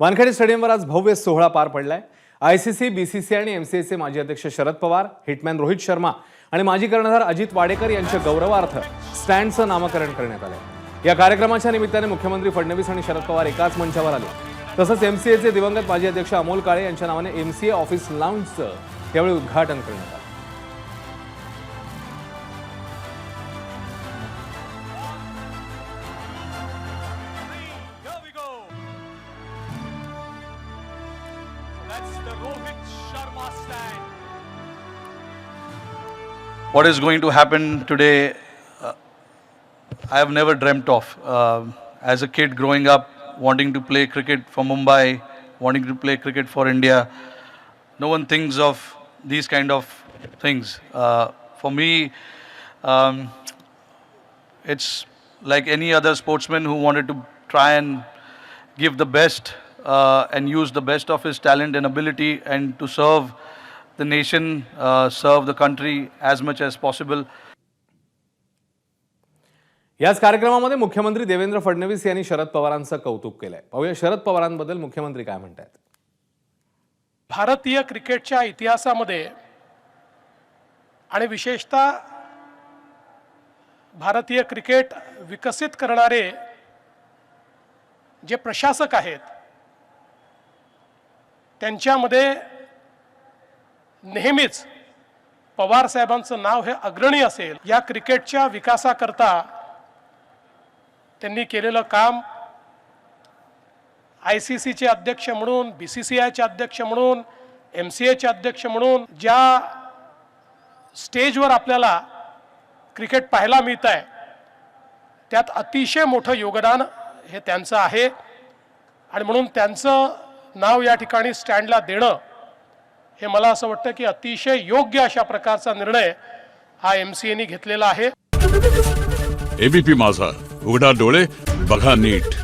वानखेडे स्टेडियमवर आज भव्य सोहळा पार पडलाय. सी सी आणि एम सी एचे माजी अध्यक्ष शरद पवार हिटमॅन रोहित शर्मा आणि माजी कर्णधार अजित वाडेकर यांच्या गौरवार्थ स्टँडचं नामकरण करण्यात आलं या कार्यक्रमाच्या निमित्ताने मुख्यमंत्री फडणवीस आणि शरद पवार एकाच मंचावर आले. तसंच एम सी एचे दिवंगत माजी अध्यक्ष अमोल काळे यांच्या नावाने एम सी ए ऑफिस लाऊंजचं यावेळी उद्घाटन करण्यात आलं. What is going to happen today, uh, I have never dreamt of. Uh, as a kid growing up, wanting to play cricket for Mumbai, wanting to play cricket for India, no one thinks of these kind of things. Uh, for me, um, it's like any other sportsman who wanted to try and give the best uh, and use the best of his talent and ability and to serve the nation, uh, serve the country as much as possible. याच कार्यक्रमामध्ये मुख्यमंत्री देवेंद्र फडणवीस यांनी शरद पवारांचं कौतुक केलंय पाहूया शरद पवारांबद्दल मुख्यमंत्री काय म्हणतात भारतीय क्रिकेटच्या इतिहासामध्ये आणि विशेषतः भारतीय क्रिकेट विकसित करणारे जे प्रशासक आहेत त्यांच्यामध्ये नेहमीच पवार साहेबांचं नाव हे अग्रणी असेल. या क्रिकेटच्या विकासाकरता त्यांनी केलेलं काम आय सी सीचे अध्यक्ष म्हणून बी सी सी आयचे अध्यक्ष म्हणून एम सी एचे अध्यक्ष म्हणून ज्या स्टेजवर आपल्याला क्रिकेट पाहायला मिळत आहे त्यात अतिशय मोठं योगदान हे त्यांचं आहे. आणि म्हणून त्यांचं नाव या ठिकाणी स्टँडला देणं हे मला असं वाटतं की अतिशय योग्य अशा प्रकारचा निर्णय हा एम सी एनी घेतलेला आहे. एबीपी माझा. उघडा डोळे बघा नीट.